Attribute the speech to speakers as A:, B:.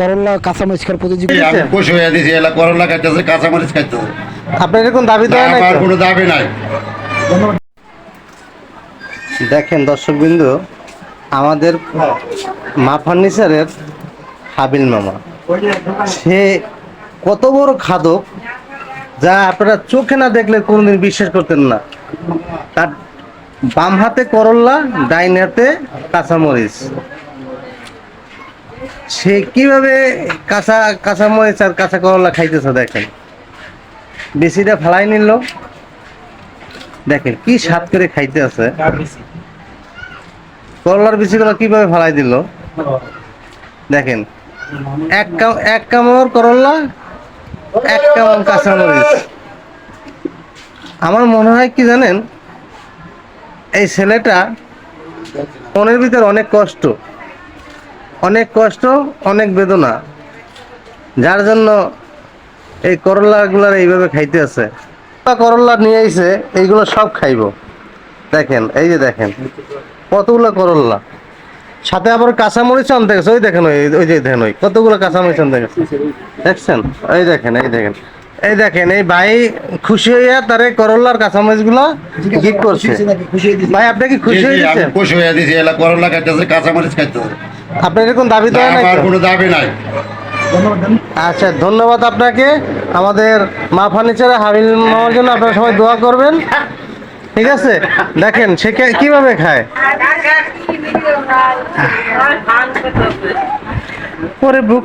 A: করলা কাঁচামরিচ খাওয়ার প্রতিযোগিতা
B: আমি খুশি হয়ে দিছি এলা করলা খাইতেছে কাঁচামরিচ খাইতেছে
C: আপনার এরকম দাবি দেওয়া নাই
B: আমার কোনো দাবি নাই।
C: দেখেন দর্শকবৃন্দ আমাদের মা ফার্নিচারের হাবিল মামা সে কত বড় খাদক যা আপনারা চোখে না দেখলে কোনোদিন বিশ্বাস করতেন না। তার বাম হাতে করল্লা ডাইন হাতে কাঁচামরিচ। সে কীভাবে কাঁচা কাঁচামরিচ আর কাঁচা করলা খাইতেছে দেখেন। বেশিটা ফেলাই নিল। দেখেন কি স্বাদ করে খাইতে আছে। করলার বিচিগুলো কীভাবে ফেলাই দিল? দেখেন। এক কাম এক কামড় করলা এক কামড় কাঁচামরিচ আমার মনে হয় কি জানেন এই ছেলেটা মনের ভিতর অনেক কষ্ট। অনেক কষ্ট অনেক বেদনা। যার জন্য এই করলাগুলার এইভাবে খাইতে আছে। করলা নিয়ে আইছে এইগুলো সব খাইব। দেখেন এই যে দেখেন কতগুলো করল্লা সাথে আবার কাঁচামরিচ আনতে গেছে। ওই দেখেন ওই ওই যে দেখেন ওই কতগুলো কাঁচামরিচ আনতে গেছে। দেখছেন? এই দেখেন এই দেখেন। এই দেখেন এই ভাই খুশি হইয়া তারে করল্লার কাঁচামরিচগুলো গিফট করছে। ভাই আপনি কি খুশি হয়ে গেছেন?
B: খুশি হয়ে দিছি। এলা করলা খাইতেছে কাঁচামরিচ খাইতেছে।
C: আপনার এরকম দাবি দেওয়া নাই
B: আমার কোনো দাবি নাই।
C: আচ্ছা ধন্যবাদ আপনাকে। আমাদের মা ফার্নিচারে হাবিল মামার জন্য আপনারা সবাই দোয়া করবেন। ঠিক আছে? দেখেন সে কে- কীভাবে খায়? পরে বুক